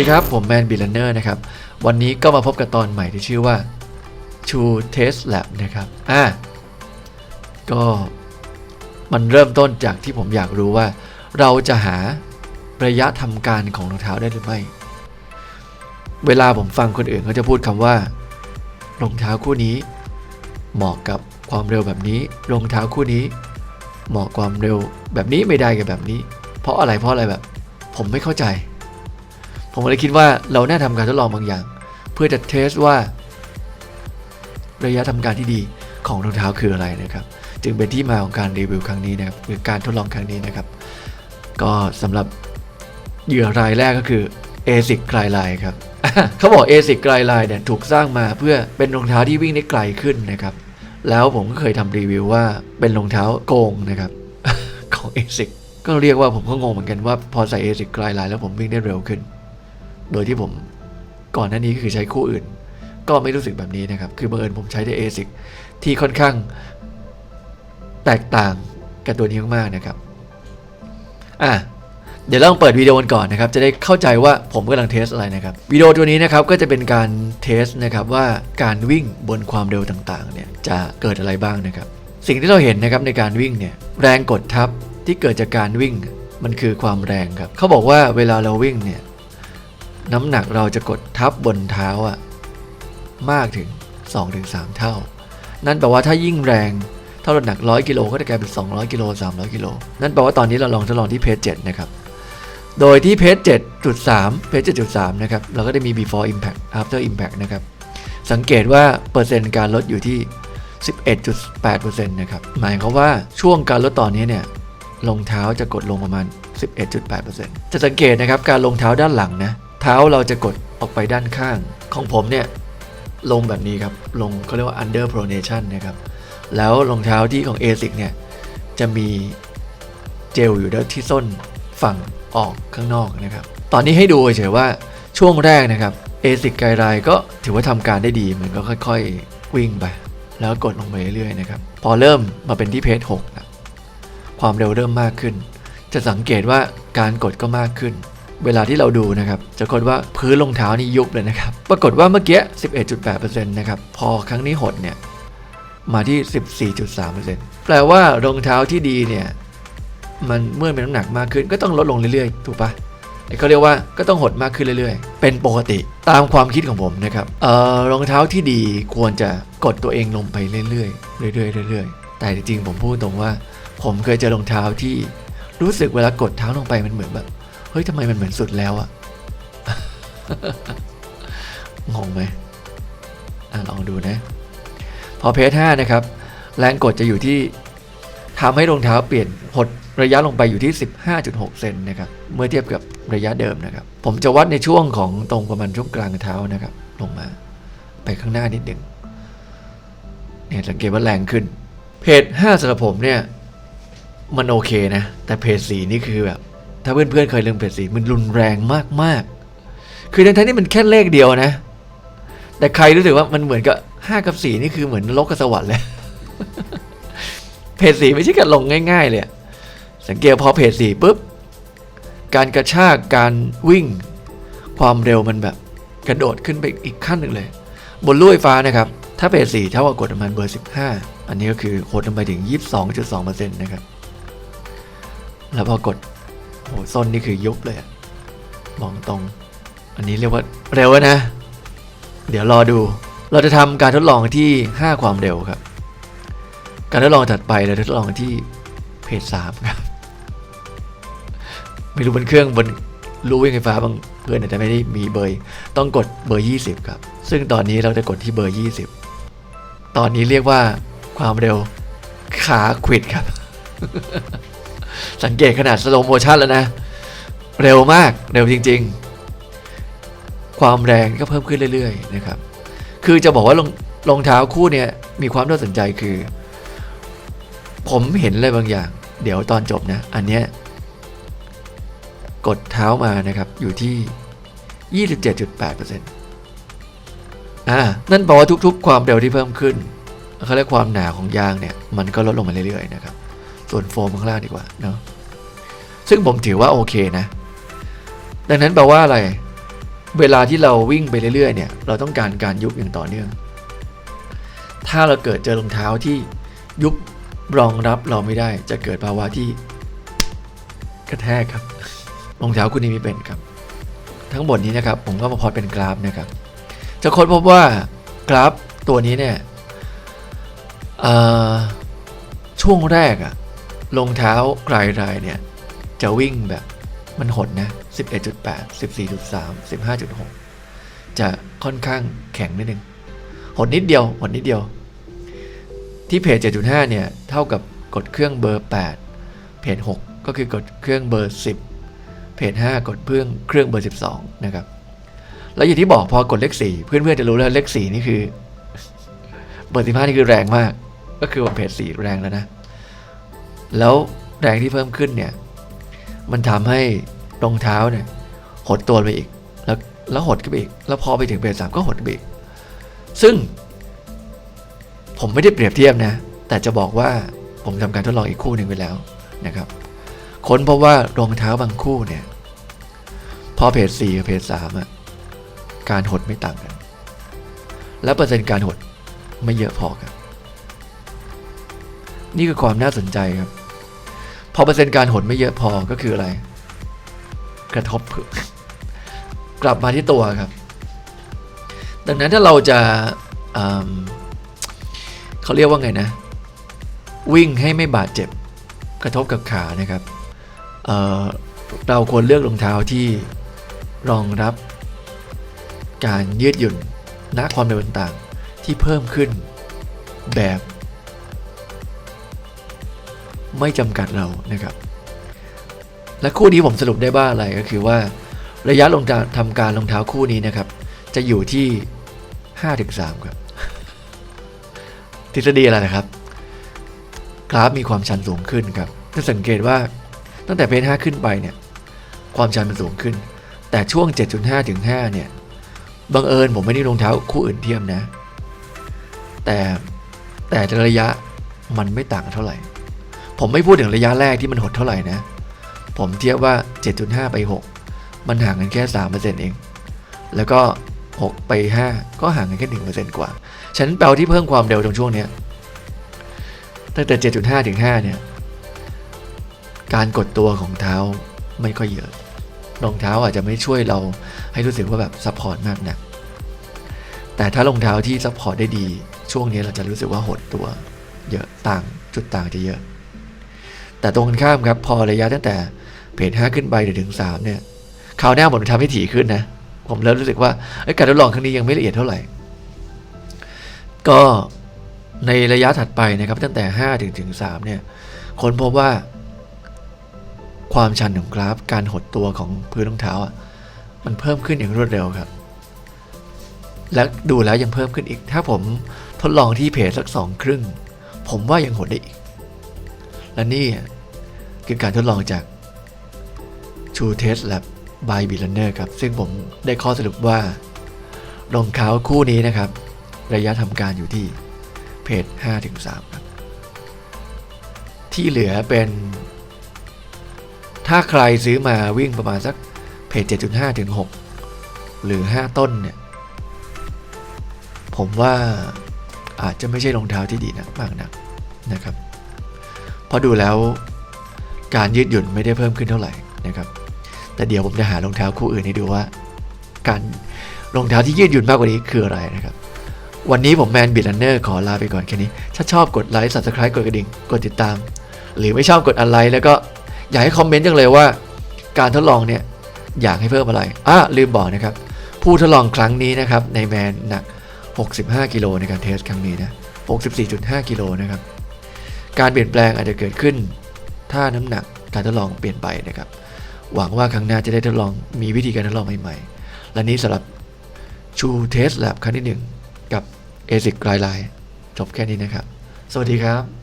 ดีครับ ผมแมนบิลเนอร์นะครับ วันนี้ก็มาพบกับตอนใหม่ที่ชื่อว่า True Test Lab นะครับ อะก็มันเริ่มต้นจากที่ผมอยากรู้ว่า เราจะหาระยะทำการของรองเท้าได้หรือไม่ เวลาผมฟังคนอื่นเขาจะพูดคำว่ารองเท้าคู่นี้ เหมาะกับความเร็วแบบนี้รองเท้าคู่นี้ เหมาะความเร็วแบบนี้ไม่ได้กับแบบนี้ เพราะอะไรเพราะอะไรแบบ ผมไม่เข้าใจ ผมเลยคิดว่าเราน่าทำการทดลองบางอย่าง เพื่อจะเทสว่า ระยะทำการที่ดีของรองเท้าคืออะไรนะครับ จึงเป็นที่มาของการรีวิวครั้งนี้นะครับหรือการทดลองครั้งนี้นะครับ ก็สำหรับเหยื่อรายแรกก็คือ ASIC ไกลไลน์ครับเขาบอก ASIC ไกลไลน์เนี่ยถูกสร้างมาเพื่อเป็นรองเท้าที่วิ่งได้ไกลขึ้นนะครับ แล้วผมก็เคยทำรีวิวว่าเป็นรองเท้าโกงนะครับ ของ ASIC ก็เรียกว่าผมก็งงเหมือนกันว่าพอใส่ ASIC ไกลไลน์แล้วผมวิ่งได้เร็วขึ้น โดยที่ผมก่อนหน้านี้คือใช้คู่อื่น ก็ไม่รู้สึกแบบนี้นะครับ คือบังเอิญผมใช้ได้ ASIC ที่ค่อนข้างแตกต่างกับตัวนี้มากๆนะครับ อะเดี๋ยวเราลองเปิดวิดีโอกันก่อนนะครับ จะได้เข้าใจว่าผมกำลังเทสอะไรนะครับวิดีโอตัวนี้นะครับก็จะเป็นการเทสนะครับว่าการวิ่งบนความเร็วต่างๆเนี่ยจะเกิดอะไรบ้างนะครับ สิ่งที่เราเห็นนะครับในการวิ่งเนี่ยแรงกดทับที่เกิดจากการวิ่งมันคือความแรงครับเขาบอกว่าเวลาเราวิ่งเนี่ย น้ำหนักเราจะกดทับบนเท้าอะมากถึง 2-3 เท่า นั่นแปลว่าถ้ายิ่งแรงถ้าเราหนัก 100 กิโลก็จะกลายเป็น 200 กิโล 300 กิโล นั่นแปลว่าตอนนี้เราลองทดลองที่เพจ7นะครับ โดยที่เพจ7.3เพจ7.3 นะครับ เราก็ได้มี before impact after impact นะครับ สังเกตว่าเปอร์เซ็นต์การลดอยู่ที่ 11.8%นะครับ หมายความว่าช่วงการลดตอนนี้เนี่ยรองเท้าจะกดลงประมาณ 11.8%จะสังเกตนะครับการลงเท้าด้านหลังนะ เท้าเราจะกดออกไปด้านข้างของผมเนี่ยลงแบบนี้ครับ ลงเขาเรียกว่า under pronation นะครับ แล้วรองเท้าที่ของ ASIC เนี่ย จะมีเจลอยู่ด้านที่ส้นฝั่งออกข้างนอกนะครับ ตอนนี้ให้ดูเฉยๆว่าช่วงแรกนะครับ ASIC ไกด์ไลน์ก็ถือว่าทำการได้ดีเหมือนก็ค่อยๆ วิ่งไป แล้วกดลงไปเรื่อยๆนะครับ พอเริ่มมาเป็นที่เพจ6นะความเร็วเริ่มมากขึ้น จะสังเกตว่าการกดก็มากขึ้น เวลาที่เราดูนะครับจะกดว่าพื้นรองเท้านี่ยุบเลยนะครับ ปรากฏว่าเมื่อกี้ 11.8%นะครับพอครั้งนี้หดเนี่ยมาที่ 14.3%แปลว่ารองเท้าที่ดีเนี่ยมันเมื่อมีน้ำหนักมากขึ้นก็ต้องลดลงเรื่อยๆ ถูกปะเขาเรียกว่าก็ต้องหดมากขึ้นเรื่อยๆ เป็นปกติตามความคิดของผมนะครับเอ่อรองเท้าที่ดีควรจะกดตัวเองลงไปเรื่อยๆเรื่อยๆเรื่อยๆ แต่จริงๆผมพูดตรงว่า ผมเคยเจอรองเท้าที่รู้สึกเวลากดเท้าลงไปมันเหมือนแบบ เฮ้ยทำไมมันเหมือนสุดแล้วอะงงไหมอะลองดูนะ พอเพจ5นะครับ แรงกดจะอยู่ที่ทำให้รองเท้าเปลี่ยนหดระยะลงไปอยู่ที่ 15.6 เซนนะครับ เมื่อเทียบกับระยะเดิมนะครับ ผมจะวัดในช่วงของตรงประมาณช่วงกลางเท้านะครับ ลงมา ไปข้างหน้านิดหนึ่งเนี่ยสังเกตว่าแรงขึ้น เพจ5สำหรับผมเนี่ย มันโอเคนะ แต่เพจ4นี่คือแบบ ถ้าเพื่อนๆเคยเรื่องเพจ4มันรุนแรงมากๆ คือทั้งๆที่มันแค่เลขเดียวนะ แต่ใครรู้สึกว่ามันเหมือนกับ5กับ4นี่คือเหมือนนรกกับสวรรค์เลยเพจ4ไม่ใช่การลงง่าย ๆ เลยสังเกตพอเพจ4ปุ๊บการกระชากการวิ่ง ความเร็วมันแบบกระโดดขึ้นไปอีกขั้นหนึ่งเลย บนลู่ไฟฟ้านะครับ ถ้าเพจ4เท่ากับกดประมาณเบอร์ 15 อันนี้ก็คือโคดลงไปถึง 22.2%นะครับ แล้วพอกด โหส้นนี่คือยุบเลยอะบอกตรง อันนี้เรียกว่าเร็วนะ เดี๋ยวรอดู เราจะทำการทดลองที่ 5 ความเร็วครับ การทดลองถัดไปเราจะทดลองที่เพจ3ครับไม่รู้บนเครื่องบนรู้ยังไงฟ้าบางเพื่อนอาจจะไม่ได้มีเบอร์ต้องกดเบอร์ 20 ครับ ซึ่งตอนนี้เราจะกดที่เบอร์ 20 ตอนนี้เรียกว่าความเร็วขาขวิดครับ สังเกตขนาดสโลโมชันแล้วนะ เร็วมากเร็วจริง ๆ ความแรงก็เพิ่มขึ้นเรื่อยๆนะครับ คือจะบอกว่ารองรองเท้าคู่เนี่ยมีความน่าสนใจคือ ผมเห็นอะไรบางอย่าง เดี๋ยวตอนจบนะ อันเนี้ยกดเท้ามานะครับอยู่ที่ 27.8%อ่านั่นแปลว่าทุกๆ ความเร็วที่เพิ่มขึ้นเขาเรียกความหนาของยางเนี่ย มันก็ลดลงมาเรื่อยๆนะครับ ส่วนโฟมข้างล่างดีกว่าเนาะซึ่งผมถือว่าโอเคนะ ดังนั้นแปลว่าอะไร เวลาที่เราวิ่งไปเรื่อยๆ เนี่ย เราต้องการการยุบอย่างต่อเนื่อง ถ้าเราเกิดเจอรองเท้าที่ยุบรองรับเราไม่ได้ จะเกิดภาวะที่กระแทกครับรองเท้าคู่นี้ไม่เป็นครับ ทั้งหมดนี้นะครับ ผมก็มาพอดเป็นกราฟนะครับ จะค้นพบว่ากราฟตัวนี้เนี่ยช่วงแรกอะ รองเท้ากลายรายเนี่ย จะวิ่งแบบมันหดนะ 11.8 14.3 15.6 จะค่อนข้างแข็งนิดนึง หดนิดเดียว หดนิดเดียว ที่เพจ 7.5 เนี่ย เท่ากับกดเครื่องเบอร์ 8 เพจ 6 ก็คือกดเครื่องเบอร์ 10 เพจ 5 กดเครื่องเครื่องเบอร์ 12 นะครับ แล้วอย่างที่บอกพอกดเลข 4 เพื่อนๆจะรู้แล้วเลข 4 นี่คือ เบอร์ 15 นี่คือแรงมาก ก็คือว่าเพจ 4 แรงแล้วนะ แล้วแรงที่เพิ่มขึ้นเนี่ย มันทำให้รองเท้าเนี่ยหดตัวไปอีก แล้วแล้วหดขึ้นไปอีก แล้วพอไปถึงเพจสามก็หดไปอีก ซึ่ง ผมไม่ได้เปรียบเทียบนะ แต่จะบอกว่าผมทำการทดลองอีกคู่หนึ่งไปแล้วนะครับ ค้นพราะว่ารองเท้าบางคู่เนี่ย พอเพจสี่กับเพจสามอะการหดไม่ต่างกัน และเปอร์เซ็นต์การหดไม่เยอะพอกันนี่คือความน่าสนใจครับ อเปอร์เซ็นต์การหดไม่เยอะพอก็คืออะไร กระทบกลับมาที่ตัวครับ ดังนั้นถ้าเราจะเขาเรียกว่าไงนะ วิ่งให้ไม่บาดเจ็บกระทบกับขานะครับเเราควรเลือกรองเท้าที่รองรับการยืดหยุ่นณความเร็วต่างๆที่เพิ่มขึ้นแบบ ไม่จำกัดเรานะครับ และคู่นี้ผมสรุปได้ว่าอะไรก็คือว่า ระยะลงทำการรองเท้าคู่นี้นะครับ จะอยู่ที่5-3ครับทฤษฎีอะไรนะครับ กราฟมีความชันสูงขึ้นครับถ้าสังเกตว่าตั้งแต่เพจ5ขึ้นไปเนี่ยความชันมันสูงขึ้น แต่ช่วง 7.5ถึง5เนี่ยบังเอิญผมไม่ได้รองเท้าคู่อื่นเทียมนะ แต่แต่ระยะมันไม่ต่างเท่าไหร่ ผมไม่พูดถึงระยะแรกที่มันหดเท่าไหร่นะ ผมเทียบว่า 7.5 ไป 6 มันห่างกันแค่3%เองแล้วก็ 6 ไป 5 ก็ห่างกันแค่1%กว่า ฉะนั้นแปลวที่เพิ่มความเร็วตรงช่วงนี้ตั้งแต่ 7.5 ถึง 5 เนี่ย การกดตัวของเท้าไม่ค่อยเยอะรองเท้าอาจจะไม่ช่วยเราให้รู้สึกว่าแบบซัพพอร์ตมากนัก แต่ถ้ารองเท้าที่ซัพพอร์ตได้ดี ช่วงนี้เราจะรู้สึกว่าหดตัว เยอะต่างจุดต่างจะเยอะ แต่ตรงกันข้ามครับ พอระยะตั้งแต่เพจ5ขึ้นไปถึง3เนี่ยคราวหน้าผมทำให้ถี่ขึ้นนะ ผมเริ่มรู้สึกว่าการทดลองครั้งนี้ยังไม่ละเอียดเท่าไหร่ ก็ในระยะถัดไปนะครับ ตั้งแต่5ถึงถึง3เนี่ยค้นพบว่า ความชันของกราฟการหดตัวของพื้นรองเท้าอะมันเพิ่มขึ้นอย่างรวดเร็วครับ และดูแล้วยังเพิ่มขึ้นอีก ถ้าผมทดลองที่เพจสักสองครึ่ง ผมว่ายังหดได้อีก และนี่คือการทดลองจาก True Test Lab by b i l a n n e r ครับ ซึ่งผมได้ข้อสรุปว่ารองเท้าคู่นี้นะครับ ระยะทำการอยู่ที่เพจ5-3ครับ ที่เหลือเป็น ถ้าใครซื้อมาวิ่งประมาณสักเพจ7.5ถึง6หรือ 5 ต้นเนี่ย ผมว่าอาจจะไม่ใช่รองเท้าที่ดีนักมากนักนะครับ เพราะดูแล้วการยืดหยุ่นไม่ได้เพิ่มขึ้นเท่าไหร่นะครับ แต่เดี๋ยวผมจะหารองเท้าคู่อื่นให้ดูว่า การรองเท้าที่ยืดหยุ่นมากกว่านี้คืออะไรนะครับ วันนี้ผมแมนบิดลันเนอร์ขอลาไปก่อนแค่นี้ ถ้าชอบกดไลค์ subscribe กดกระดิ่ง กดติดตาม หรือไม่ชอบกดอะไรแล้วก็อยากให้คอมเมนต์จังเลยว่า การทดลองเนี่ยอยากให้เพิ่มอะไรอะลืมบอกนะครับ ผู้ทดลองครั้งนี้นะครับในแมนหนัก 65 กิโลในการเทสครั้งนี้นะ 64.5 กิโลนะครับ การเปลี่ยนแปลงอาจจะเกิดขึ้น ถ้าน้ำหนักการทดลองเปลี่ยนไปนะครับ หวังว่าครั้งหน้าจะได้ทดลองมีวิธีการทดลองใหม่ๆ และนี้สำหรับชูเทสแลบครั้งที่หนึ่งกับ ASIC ไกลไลน์จบแค่นี้นะครับ สวัสดีครับ